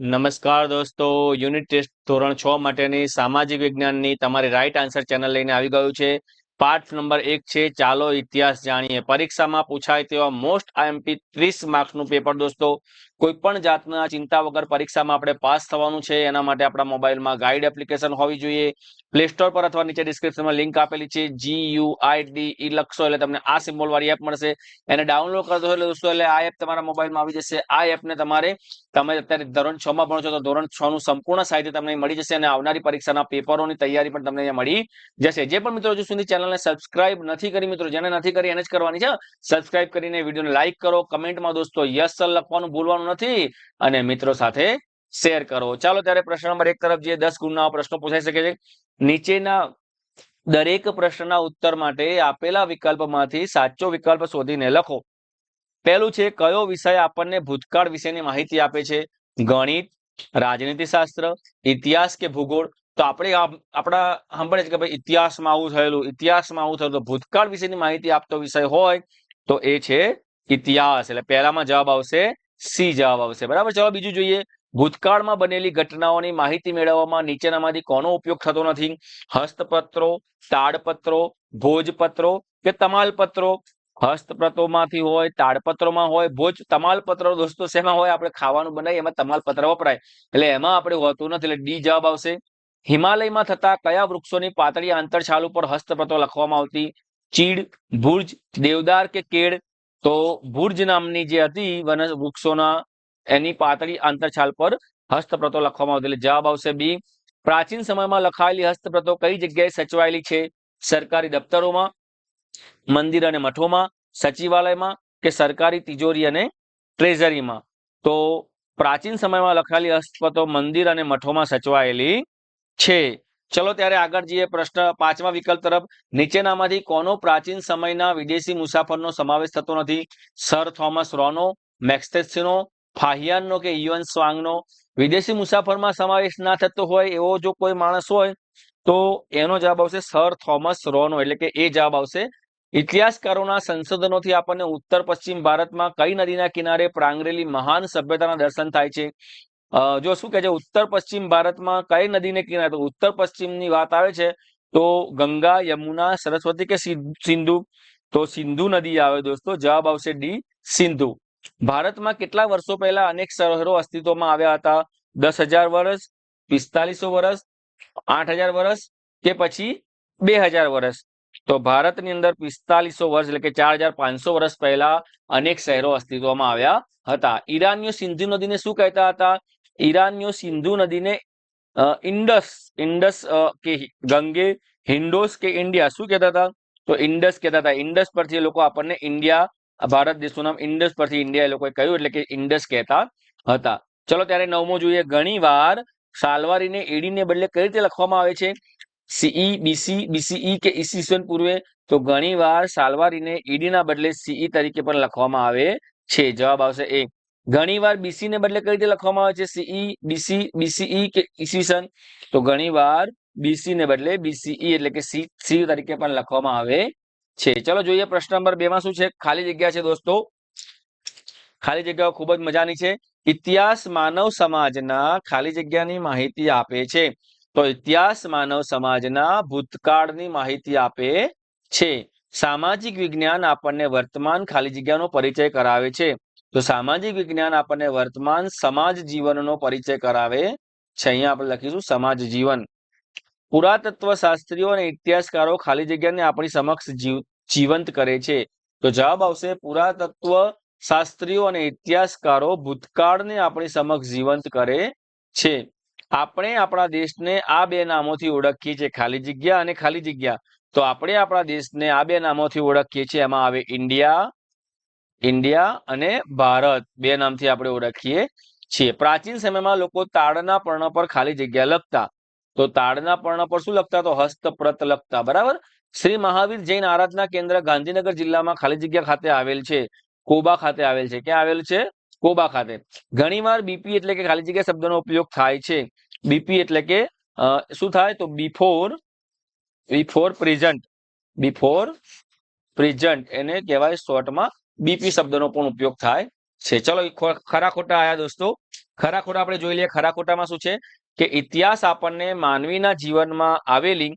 નમસ્કાર દોસ્તો unit test ધોરણ છ માટેની સામાજિક વિજ્ઞાનની તમારી રાઈટ આન્સર ચેનલ લઈને આવી ગયું છે. પાઠ નંબર એક છે, ચાલો ઇતિહાસ જાણીએ. પરીક્ષામાં પૂછાય તેવા મોસ્ટ આઈએમપી ત્રીસ માર્ક્સનું પેપર દોસ્તો કોઈ પણ જાતના ચિંતા વગર પરીક્ષામાં આપણે પાસ થવાનું છે, એના માટે આપણા મોબાઈલમાં ગાઈડ એપ્લિકેશન હોવી જોઈએ. પ્લે સ્ટોર પર અથવા નીચે ડિસ્ક્રિપ્શનમાં લિંક આપેલી છે G you I D E લખશો એટલે તમને આ સિમ્બોલ વાળી એપ મળશે. એને ડાઉનલોડ કરશો એટલે દોસ્તો, એટલે આ એપ તમારા મોબાઈલમાં આવી જશે. આ એપને તમારે, તમે અત્યારે ધોરણ છ માં ભણો છો, તો ધોરણ છ નું સંપૂર્ણ સાહિત્ય તમને મળી જશે અને આવનારી પરીક્ષાના પેપરોની તૈયારી પણ તમને મળી જશે. જે પણ મિત્રો હજુ સુધી ચેનલને સબસ્ક્રાઇબ નથી કરી મિત્રો, જેને નથી કરી એને જ કરવાની છે. સબસ્ક્રાઇબ કરીને વિડીયોને લાઇક કરો. કમેન્ટમાં દોસ્તો, યસ લખવાનું ભૂલવાનું નથી અને મિત્રો સાથે શેર કરો. ચાલો ત્યારે પ્રશ્ન નંબર એક તરફ જે દસ ગુણના પ્રશ્નો પૂછાઈ શકે છે. નીચેના દરેક પ્રશ્નના ઉત્તર માટે આપેલા વિકલ્પમાંથી સાચો વિકલ્પ શોધીને લખો. પહેલું છે, કયો વિષય આપણને ભૂતકાળ વિશેની માહિતી આપે છે? ગણિત, રાજનીતિશાસ્ત્ર, ઇતિહાસ કે ભૂગોળ? તો આપણે આપણા સાંભળે છે કે ભાઈ ઇતિહાસમાં આવું થયેલું, ઇતિહાસમાં આવું થયેલું. ભૂતકાળ વિશેની માહિતી આપતો વિષય હોય તો એ છે ઇતિહાસ. એટલે પહેલામાં જવાબ આવશે સી જવાબ આવશે. બરાબર? ચલો બીજું જોઈએ. ભૂતકાળમાં બનેલી ઘટનાઓની માહિતી મેળવવામાં નીચેનામાંથી કોનો ઉપયોગ થતો નથી? હસ્તપત્રો, તાડપત્રો, ભોજપત્રો કે તમાલપત્રો? હસ્તપત્રોમાંથી હોય, તાડપત્રોમાં હોય, ભોજ, તમાલપત્રો દોસ્તો શેમાં હોય? આપણે ખાવાનું બનાવીએ, એમાં તમાલપત્ર વપરાય. એટલે એમાં આપણે હોતું નથી. એટલે ડી જવાબ આવશે. હિમાલયમાં થતા કયા વૃક્ષોની પાતળી આંતરછાલ ઉપર હસ્તપત્રો લખવામાં આવતી? ચીડ ભુર્જ દેવદાર કે કેળ? તો ભુર્જ નામની જે હતી વન વૃક્ષોના, એની પાતળી આંતરછાલ પર હસ્તપ્રતો લખવામાં આવતી જવાબ આવશે બી. પ્રાચીન સમયમાં લખાયેલી હસ્તપ્રતો કઈ જગ્યાએ સચવાયેલી છે? સરકારી દફતરોમાં, મંદિર અને મઠોમાં, સચિવાલયમાં કે સરકારી તિજોરી અને ટ્રેઝરીમાં? તો પ્રાચીન સમયમાં લખાયેલી હસ્તપ્રતો મંદિર અને મઠોમાં સચવાયેલી છે. ચલો ત્યારે આગળ જઈએ પ્રશ્ન પાંચમા વિકલ્પ તરફ. નીચેનામાંથી કોનો પ્રાચીન સમયના વિદેશી મુસાફરનો સમાવેશ થતો નથી? સર થોમસ રોનો મેક્સટેસિનો ફાહિયાનનો કે યુએન સ્વાંગનો? વિદેશી મુસાફરમાં સમાવેશ ના થતો હોય એવો જો કોઈ માણસ હોય, તો એનો જવાબ આવશે સર થોમસ રોનો. એટલે કે એ જવાબ આવશે, ઇતિહાસકારોના સંશોધનોથી આપણને ઉત્તર પશ્ચિમ ભારતમાં કઈ નદીના કિનારે પ્રાંગરેલી મહાન સભ્યતાના દર્શન થાય છે? જો શું કહે છે, ઉત્તર પશ્ચિમ ભારતમાં કઈ નદીને કિનારે? તો ઉત્તર પશ્ચિમની વાત આવે છે, તો ગંગા, યમુના, સરસ્વતી કે સિંધુ? તો સિંધુ નદી આવે દોસ્તો, જવાબ આવશે ડી, સિંધુ. ભારતમાં કેટલા વર્ષો પહેલા અનેક શહેરો અસ્તિત્વમાં આવ્યા હતા? દસ હજાર વર્ષ, પિસ્તાલીસો વર્ષ, આઠ હજાર વર્ષ કે પછી બે હજાર વર્ષ? તો ભારતની અંદર પિસ્તાલીસો વર્ષ એટલે કે ચાર હજાર પાંચસો વર્ષ પહેલા અનેક શહેરો અસ્તિત્વમાં આવ્યા હતા. ઈરાનીઓ સિંધુ નદીને શું કહેતા હતા? ઈરાનીઓ સિંધુ નદીને ઇન્ડસ ઇન્ડસ કે ગંગે હિન્ડોસ કે ઇન્ડિયા, શું કહેતા હતા? તો ઇન્ડસ કહેતા હતા. ઇન્ડસ પરથી એ લોકો આપણને ઇન્ડિયા ભારત દેશનું નામ ઇન્ડસ પરથી ઇન્ડિયા એ લોકોએ કહ્યું એટલે કે ઇન્ડસ કહેતા હતા. ચલો ત્યારે નવમો જોઈએ. ઘણી વાર સાલવારીને એડીને બદલે કઈ રીતે લખવામાં આવે છે? સીઈ, બીસી, બીસીઈ કે ઈસવીસન પૂર્વે તો ઘણી વાર સાલવારીને, ઈડીના બદલે સીઈ તરીકે પણ લખવામાં આવે છે. જવાબ આવશે એ. ઘણી વાર બીસી ને બદલે કઈ રીતે લખવામાં આવે છે? સીઈ બીસી બીસીઈ કે ઈસવીસન તો ઘણી વાર બીસી ને બદલે બીસીઈ એટલે કે સી સી તરીકે પણ લખવામાં આવે છે. ચલો જોઈએ પ્રશ્ન નંબર બે માં શું છે? ખાલી જગ્યા છે દોસ્તો. ખાલી જગ્યાઓ ખૂબ જ મજાની છે. ઇતિહાસ માનવ સમાજના ખાલી જગ્યાની માહિતી આપે છે. તો ઇતિહાસ માનવ સમાજના ભૂતકાળની માહિતી આપે છે. સામાજિક વિજ્ઞાન આપણને વર્તમાન ખાલી જગ્યાનો પરિચય કરાવે છે. તો સામાજિક વિજ્ઞાન આપણને વર્તમાન સમાજ જીવનનો પરિચય કરાવે છે. અહીંયા આપણે લખીશું સમાજ જીવન. પુરાતત્વ શાસ્ત્રીઓ અને ઇતિહાસકારો ખાલી જગ્યાને આપણી સમક્ષ જીવંત કરે છે. તો જવાબ આવશે પુરાતત્વ શાસ્ત્રીઓ અને ઇતિહાસકારો ભૂતકાળને આપણી સમક્ષ જીવંત કરે છે. આપણે આપણા દેશને આ બે નામોથી ઓળખીએ છીએ, ખાલી જગ્યા અને ખાલી જગ્યા. તો આપણે આપણા દેશને આ બે નામોથી ઓળખીએ છીએ. એમાં આવે ઇન્ડિયા ઇન્ડિયા અને ભારત બે નામથી આપણે ઓળખીએ છીએ. પ્રાચીન સમયમાં લોકો તાડના પર્ણ પર ખાલી જગ્યા લખતા. તો તાડના પર્ણ પર શું લખતા? તો હસ્તપ્રત લખતા. બરાબર? શ્રી મહાવીર જૈન આરાધના કેન્દ્ર ગાંધીનગર જિલ્લામાં ખાલી જગ્યા ખાતે આવેલ છે. કોબા ખાતે આવેલ છે. ક્યાં આવેલ છે? કોબા ખાતે. ઘણીવાર બીપી એટલે કે ખાલી જગ્યા શબ્દનો ઉપયોગ થાય છે. બીપી એટલે કે શું થાય? તો before before present before present એને કહેવાય શોર્ટમાં બીપી શબ્દનો પણ ઉપયોગ થાય છે. ચલો ખરા ખોટા આયા દોસ્તો. ખરા ખોટા આપણે જોઈ લઈએ ખરા ખોટામાં શું છે કે ઇતિહાસ આપણને માનવીના જીવનમાં આવેલી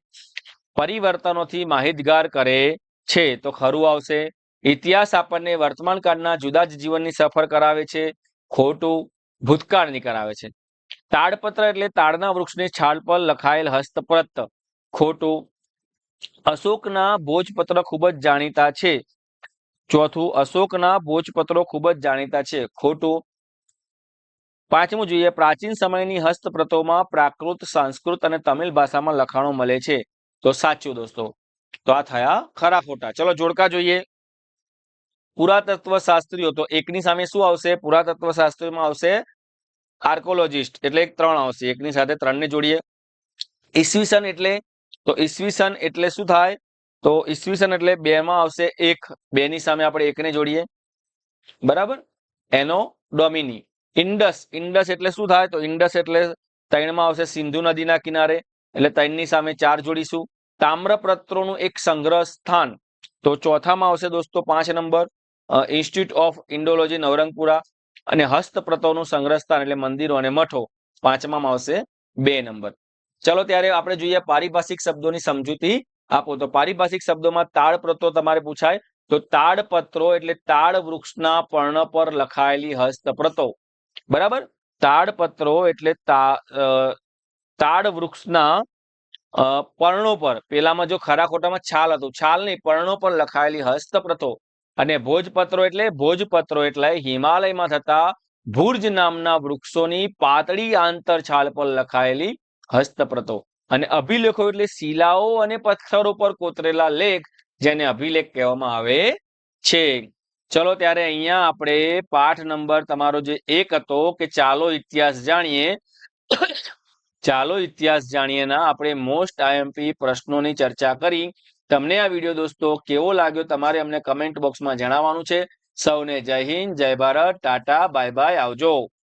પરિવર્તનોથી માહિતગાર કરે છે. તો ખરું આવશે. ઇતિહાસ આપણને વર્તમાન કાળના જુદા જ જીવનની સફર કરાવે છે. ખોટું ભૂતકાળની કરાવે છે. તાડપત્ર એટલે તાડના વૃક્ષની છાલ પર લખાયેલ હસ્તપ્રત. ખોટું. અશોકના ભોજપત્ર ખૂબ જ જાણીતા છે. ચોથું, અશોકના ભોજપત્રો ખૂબ જ જાણીતા છે. ખોટું. પાંચમું જોઈએ, પ્રાચીન સમયની હસ્તપ્રતોમાં પ્રાકૃત, સંસ્કૃત અને તમિલ ભાષામાં લખાણો મળે છે. તો સાચું દોસ્તો. તો આ થયા ખરા ખોટા. ચલો જોડકા જોઈએ. પુરાતત્વ શાસ્ત્રીઓ તો એકની સામે શું આવશે? પુરાતત્વ શાસ્ત્રીઓમાં આવશે આર્કોલોજીસ્ટ એટલે એક ત્રણ આવશે. એકની સાથે ત્રણ ને જોડીએ. ઈસવીસન એટલે, તો ઈસવીસન એટલે શું થાય? તો ઈસવીસન એટલે બે માં આવશે એક. બે ની સામે આપણે એકને જોડીએ. બરાબર? એનો ડોમિની ઇન્ડસ ઇન્ડસ એટલે શું થાય? તો ઇન્ડસ એટલે ત્રણમાં આવશે સિંધુ નદીના કિનારે. એટલે ત્રણની સામે ચાર જોડીશું. તામ્રપત્રોનું એક સંગ્રહ સ્થાન તો ચોથામાં આવશે દોસ્તો પાંચ number. Institute of Indology Navrangpura. અને હસ્તપ્રતોનું સંગ્રહ સ્થાન એટલે મંદિરો અને મઠો. પાંચમાં આવશે બે નંબર. ચલો ત્યારે આપણે જોઈએ પારિભાષિક શબ્દોની સમજૂતી આપો. તો પારિભાષિક શબ્દોમાં તાળપત્રો તમારે પૂછાય. તો તાડપત્રો એટલે તાડ વૃક્ષના પર્ણ પર લખાયેલી હસ્તપ્રતો. બરાબર? તાડપત્રો એટલે તાડ વૃક્ષના પર્ણો પર. પેલામાં જો ખરા ખોટામાં છાલ હતું. છાલ નહીં, પર્ણો પર લખાયેલી હસ્તપ્રતો. અને ભોજપત્રો એટલે ભોજપત્રો એટલે હિમાલયમાં થતા ભુર્જ નામના વૃક્ષોની પાતળી આંતર છાલ પર લખાયેલી હસ્તપ્રતો. અને અભિલેખો એટલે શિલાઓ અને પથ્થરો પર કોતરેલા લેખ, જેને અભિલેખ કહેવામાં આવે છે. ચલો ત્યારે અહીંયા આપણે પાઠ નંબર તમારો જે એક હતો કે ચાલો ઇતિહાસ જાણીએ. ચાલો ઇતિહાસ જાણીએના આપણે મોસ્ટ આઈએમપી પ્રશ્નોની ચર્ચા કરી. તમને આ વીડિયો દોસ્તો કેવો લાગ્યો તમારે અમને કમેન્ટ બોક્સમાં જણાવવાનું છે. સૌને જય હિન્દ, જય ભારત, ટાટા, બાય બાય, આવજો.